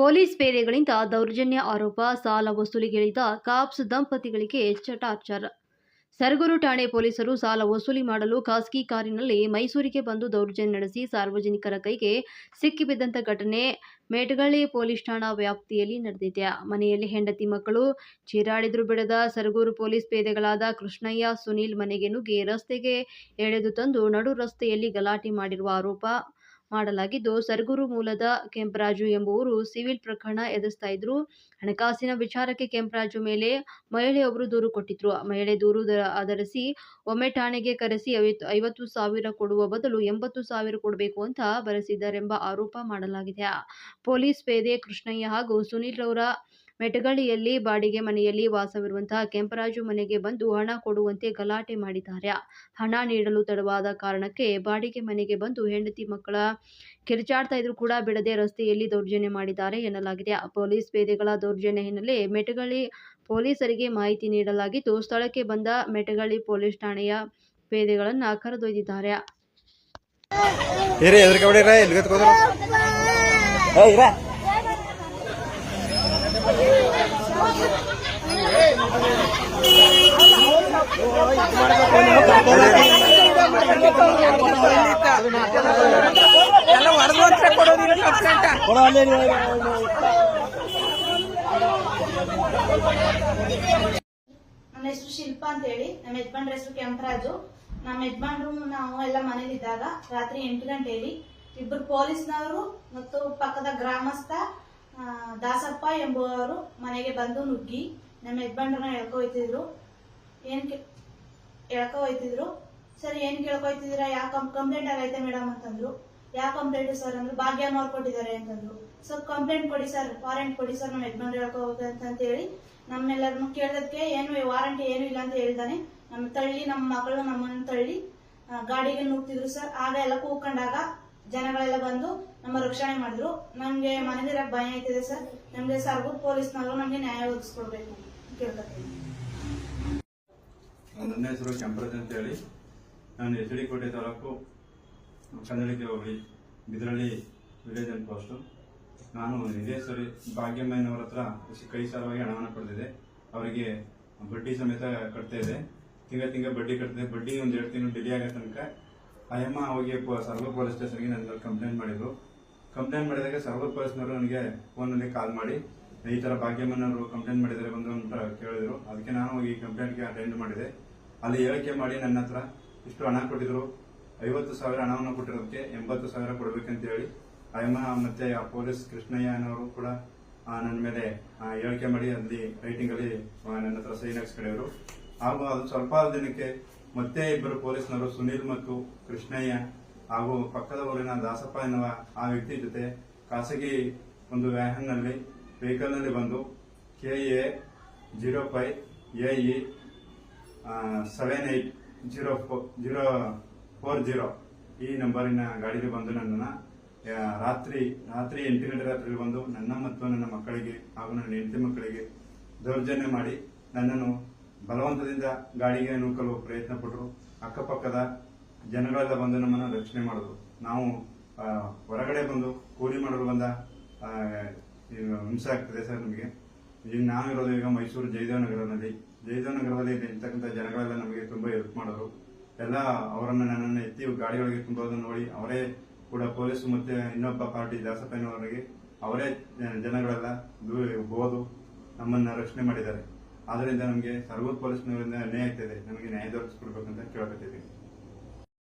Police ಪೇದೆಗಳಿಂದ ದೌರ್ಜನ್ಯ ಆರೋಪ, ಸಾಲ ವಸೂಲಿಗಿಳಿದ ಕಾಪ್ಸ್ ದಂಪತಿಗಳಿಗೆ ಚಟಾಚಾರ ಸರಗೂರು ಠಾಣೆ ಪೊಲೀಸರು ಸಾಲ ವಸೂಲಿ ಮಾಡಲು ಖಾಸಗಿ ಕಾರಿನಲ್ಲಿ ಮೈಸೂರಿಗೆ ಬಂದು ದೌರ್ಜನ್ಯ ನಡೆಸಿ ಸಾರ್ವಜನಿಕರ ಕೈಗೆ ಸಿಕ್ಕಿಬಿದ್ದಂಥ ಘಟನೆ ಮೇಟಗಳ್ಳಿ ಪೊಲೀಸ್ ಠಾಣಾ ವ್ಯಾಪ್ತಿಯಲ್ಲಿ ನಡೆದಿದೆ. ಮನೆಯಲ್ಲಿ ಹೆಂಡತಿ ಮಕ್ಕಳು, ಚೀರಾಡಿದ್ರು ಬಿಡದ ಸರಗೂರು ಪೊಲೀಸ್ ಪೇದೆಗಳಾದ ಕೃಷ್ಣಯ್ಯ, ಸುನೀಲ್ ಮನೆಗೆ ನುಗ್ಗಿ ರಸ್ತೆಗೆ ಎಳೆದು ತಂದು ನಡು ರಸ್ತೆಯಲ್ಲಿ ಗಲಾಟೆ ಮಾಡಿರುವ ಆರೋಪ. ಮಾಡಲಾಗಿದ್ದು, ಸರ್ಗುರು ಮೂಲದ ಕೆಂಪರಾಜು ಎಂಬುವರು ಸಿವಿಲ್ ಪ್ರಕರಣ ಎದುರಿಸ್ತಾ ಇದ್ರು. ಹಣಕಾಸಿನ ವಿಚಾರಕ್ಕೆ ಕೆಂಪರಾಜು ಮೇಲೆ ಮಹಿಳೆಯೊಬ್ಬರು ದೂರು ಕೊಟ್ಟಿದ್ರು. ಮಹಿಳೆ ದೂರು ಆಧರಿಸಿ ಒಮ್ಮೆ ಠಾಣೆಗೆ ಕರೆಸಿ ಐವತ್ತು ಸಾವಿರ ಕೊಡುವ ಬದಲು ಎಂಬತ್ತು ಸಾವಿರ ಕೊಡಬೇಕು ಅಂತ ಬರೆಸಿದ್ದಾರೆಂಬ ಆರೋಪ ಮಾಡಲಾಗಿದೆ. ಪೊಲೀಸ್ ಪೇದೆ ಕೃಷ್ಣಯ್ಯ ಹಾಗೂ ಸುನೀಲ್ ರವರ ಮೆಟಗಳ್ಳಿಯಲ್ಲಿ ಬಾಡಿಗೆ ಮನೆಯಲ್ಲಿ ವಾಸವಿರುವಂತಹ ಕೆಂಪರಾಜು ಮನೆಗೆ ಬಂದು ಹಣ ಕೊಡುವಂತೆ ಗಲಾಟೆ ಮಾಡಿದ್ದಾರೆ. ಹಣ ನೀಡಲು ತಡವಾದ ಕಾರಣಕ್ಕೆ ಬಾಡಿಗೆ ಮನೆಗೆ ಬಂದು ಹೆಂಡತಿ ಮಕ್ಕಳ ಕಿರುಚಾಡ್ತಾ ಇದ್ರು ಕೂಡ ಬಿಡದೆ ರಸ್ತೆಯಲ್ಲಿ ದೌರ್ಜನ್ಯ ಮಾಡಿದ್ದಾರೆ ಎನ್ನಲಾಗಿದೆ. ಪೊಲೀಸ್ ಪೇದೆಗಳ ದೌರ್ಜನ್ಯ ಹಿನ್ನೆಲೆ ಮೆಟಗಳಿ ಪೊಲೀಸರಿಗೆ ಮಾಹಿತಿ ನೀಡಲಾಗಿದ್ದು, ಸ್ಥಳಕ್ಕೆ ಬಂದ ಮೆಟಗಳಿ ಪೊಲೀಸ್ ಠಾಣೆಯ ಪೇದೆಗಳನ್ನು ಕರೆದೊಯ್ದಿದ್ದಾರೆ. ನನ್ನ ಹೆಸರು ಶಿಲ್ಪ ಅಂತ ಹೇಳಿ ನಮ್ಮ ಯಜಮಾನ್ರ ಹೆಸರು ಕೆಂಪರಾಜು. ನಮ್ಮ ಯಜಮಾನ್ರು ನಾವು ಎಲ್ಲ ಮನೇಲಿ ಇದ್ದಾಗ ರಾತ್ರಿ ಎಂಟು ಗಂಟೆಯಲ್ಲಿ ಇಬ್ಬರು ಪೊಲೀಸ್ನವರು ಮತ್ತು ಪಕ್ಕದ ಗ್ರಾಮಸ್ಥ ದಾಸಪ್ಪ ಎಂಬುವರು ಮನೆಗೆ ಬಂದು ನುಗ್ಗಿ ನಮ್ಮ ಯಜಮಾನ್ರನ್ನ ಎಳ್ಕೊ ಹೋಯ್ತಿದ್ರು. ಏನ್ ಎಳ್ಕೊ ಹೋಯ್ತಿದ್ರು. ಸರ್, ಏನ್ ಕೇಳ್ಕೊಯ್ತಿದ್ರ ಯಾಕೆ ಕಂಪ್ಲೇಂಟ್ ಆಗೈತೆ ಮೇಡಮ್ ಅಂತಂದ್ರು. ಯಾವ ಕಂಪ್ಲೇಂಟ್ ಸರ್ ಅಂದ್ರು? ಭಾಗ್ಯ ಕೊಟ್ಟಿದ್ದಾರೆ ಅಂತಂದ್ರು. ಸೊ ಕಂಪ್ಲೇಂಟ್ ಕೊಡಿ ಸರ್ ವಾರಂಟ್ ಕೊಡಿ ಸರ್ ನಮ್ಮ ಯಜಮಾನ್ರು ಹೇಳ್ಕೊ ಅಂತ ಹೇಳಿ ನಮ್ಮೆಲ್ಲರನ್ನು ಕೇಳದಕ್ಕೆ ಏನು ವಾರಂಟಿ ಏನು ಇಲ್ಲ ಅಂತ ಹೇಳ್ತಾನೆ ನಮ್ಮ ತಳ್ಳಿ, ನಮ್ಮ ಮಕ್ಕಳು ನಮ್ಮನ್ನು ತಳ್ಳಿ ಗಾಡಿಗೆ ನುಗ್ತಿದ್ರು ಸರ್. ಆಗ ಎಲ್ಲ ಕೂಕೊಂಡಾಗ ಜನಗಳೆಲ್ಲ ಬಂದು ನಮ್ಮ ರಕ್ಷಣೆ ಮಾಡಿದ್ರು. ನಮ್ಗೆ ಮನೆದಿರಕ್ ಭಯ ಆಯ್ತಿದೆ ಸರ್. ನಮ್ಗೆ ಸರ್ಗೂರ್ ಪೊಲೀಸ್ನವರು ನಮ್ಗೆ ನ್ಯಾಯ ಒದಗಿಸ್ಕೊಡ್ಬೇಕು ಕೇಳ್ಕೊತೀನಿ. ನನ್ನ ಹೆಸರು ಕೆಂಪರಾಜ್ ಅಂತ ಹೇಳಿ ನಾನು ಎಚ್ ಡಿ ಕೋಟೆ ತಾಲೂಕು ಕನ್ನಡಿಗೆ ಹೋಗಿ ಬಿದ್ರಳ್ಳಿ ವಿಲೇಜ್ ಅಂತ ಪೋಸ್ಟು ನಾನು ಇದೇ ಸರಿ ಭಾಗ್ಯಮ್ಮನವ್ರ ಹತ್ರ ಕೈ ಸಾಲವಾಗಿ ಹಣವನ್ನು ಪಡೆದಿದೆ ಅವರಿಗೆ ಬಡ್ಡಿ ಸಮೇತ ಕಟ್ತಾ ಇದೆ ತಿಂಗ ತಿಂಗ ಬಡ್ಡಿ ಕಟ್ತಿದೆ ಬಡ್ಡಿ ಒಂದು ಎರಡು ತಿಂಗಳು ಡಿಲೇ ಆಗೋ ತನಕ. ಅಯ್ಯಮ್ಮ ಅವಾಗ ಸರ್ವ ಪೊಲೀಸ್ ಸ್ಟೇಷನ್ಗೆ ನನ್ನ ಕಂಪ್ಲೇಂಟ್ ಮಾಡಿದ್ರು. ಕಂಪ್ಲೇಂಟ್ ಮಾಡಿದಾಗ ಸರ್ವರ್ ಪೊಲೀಸ್ನವರು ನನಗೆ ಫೋನಲ್ಲಿ ಕಾಲ್ ಮಾಡಿ, ಈ ಥರ ಭಾಗ್ಯಮ್ಮನವರು ಕಂಪ್ಲೇಂಟ್ ಮಾಡಿದರೆ ಬಂದು ಅಂತ ಕೇಳಿದರು. ಅದಕ್ಕೆ ನಾನು ಈ ಕಂಪ್ಲೇಂಟ್ಗೆ ಅಟೆಂಡ್ ಮಾಡಿದೆ. ಅಲ್ಲಿ ಹೇಳಿಕೆ ಮಾಡಿ ನನ್ನ ಹತ್ರ ಇಷ್ಟು ಹಣ ಕೊಟ್ಟಿದ್ರು. ಐವತ್ತು ಸಾವಿರ ಹಣವನ್ನು ಕೊಟ್ಟಿರೋದಕ್ಕೆ ಎಂಬತ್ತು ಸಾವಿರ ಕೊಡಬೇಕಂತೇಳಿ ಅಯ್ಯಮ್ಮ ಮತ್ತೆ ಆ ಪೊಲೀಸ್ ಕೃಷ್ಣಯ್ಯ ಅನ್ನೋರು ಕೂಡ ನನ್ನ ಮೇಲೆ ಹೇಳಿಕೆ ಮಾಡಿ ಅಲ್ಲಿ ರೈಟಿಂಗಲ್ಲಿ ನನ್ನ ಹತ್ರ ಸೈನ್ ಹಾಕ್ಸ್ಕೊಂಡಿದ್ರು. ಹಾಗೂ ಅದು ಸ್ವಲ್ಪ ದಿನಕ್ಕೆ ಮತ್ತೆ ಇಬ್ಬರು ಪೊಲೀಸ್ನವರು ಸುನೀಲ್ ಮತ್ತು ಕೃಷ್ಣಯ್ಯ ಹಾಗೂ ಪಕ್ಕದ ಊರಿನ ದಾಸಪ್ಪ ಎನ್ನುವ ಆ ವ್ಯಕ್ತಿ ಜೊತೆ ಖಾಸಗಿ ಒಂದು ವ್ಯಾನ್ನಲ್ಲಿ ವೆಹಿಕಲ್ನಲ್ಲಿ ಬಂದು K A zero five A E seven eight zero zero four zero ಈ ನಂಬರಿನ ಗಾಡಿಗೆ ಬಂದು ನನ್ನನ್ನು ರಾತ್ರಿ ರಾತ್ರಿ ಎಂಟು ಗಂಟೆ ರಾತ್ರಿ ಬಂದು ನನ್ನ ಮತ್ತು ನನ್ನ ಮಕ್ಕಳಿಗೆ ಹಾಗೂ ನನ್ನ ಹೆಂಡತಿ ಮಕ್ಕಳಿಗೆ ದೌರ್ಜನ್ಯ ಮಾಡಿ ನನ್ನನ್ನು ಬಲವಂತದಿಂದ ಗಾಡಿಗೆ ನೂಕಲು ಪ್ರಯತ್ನ ಪಟ್ಟರು ಅಕ್ಕಪಕ್ಕದ ಜನಗಳೆಲ್ಲ ಬಂದು ನಮ್ಮನ್ನು ರಕ್ಷಣೆ ಮಾಡೋದು. ನಾವು ಹೊರಗಡೆ ಬಂದು ಕೂಲಿ ಮಾಡಲು ಬಂದ ಹಿಂಸೆ ಆಗ್ತದೆ ಸರ್ ನಮಗೆ. ಈಗ ನಾವಿರೋದು ಈಗ ಮೈಸೂರು ಜಯದೇವ ನಗರದಲ್ಲಿ ಜಯದೇವ ನಗರದಲ್ಲಿ ಇರ್ತಕ್ಕಂಥ ಜನಗಳೆಲ್ಲ ನಮಗೆ ತುಂಬಾ ಹೆಲ್ಪ್ ಮಾಡೋರು ಎಲ್ಲ ಅವರನ್ನ ನನ್ನನ್ನು ಎತ್ತಿ ಗಾಡಿಗಳಿಗೆ ತುಂಬೋದನ್ನು ನೋಡಿ ಅವರೇ ಕೂಡ ಪೊಲೀಸ್ ಮತ್ತೆ ಇನ್ನೊಬ್ಬ ಪಾರ್ಟಿ ದಾಸಪ್ಪನವರಿಗೆ ಅವರೇ ಜನಗಳೆಲ್ಲ ದೂರ ಹೋದು ನಮ್ಮನ್ನ ರಕ್ಷಣೆ ಮಾಡಿದ್ದಾರೆ. ಆದ್ದರಿಂದ ನಮಗೆ ಸರ್ವೂರ್ ಪೊಲೀಸ್ನವರಿಂದ ಅನ್ಯಾಯ ಆಗ್ತಿದೆ. ನಮಗೆ ನ್ಯಾಯ ದೊರಕಿಸ್ಕೊಡ್ಬೇಕಂತ ಕೇಳಕತ್ತಿದ್ದೀವಿ